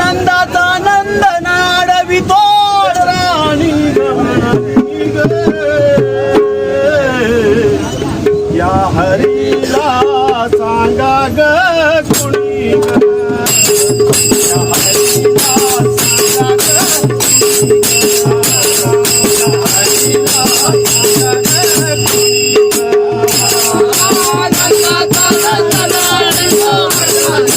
नंदाचा नंद नाडवितो राणी या हरीला सांगा ग कुणी या हरीला सांगा ग हरीला सांगा ग.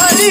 Hari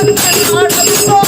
I'm not a fool.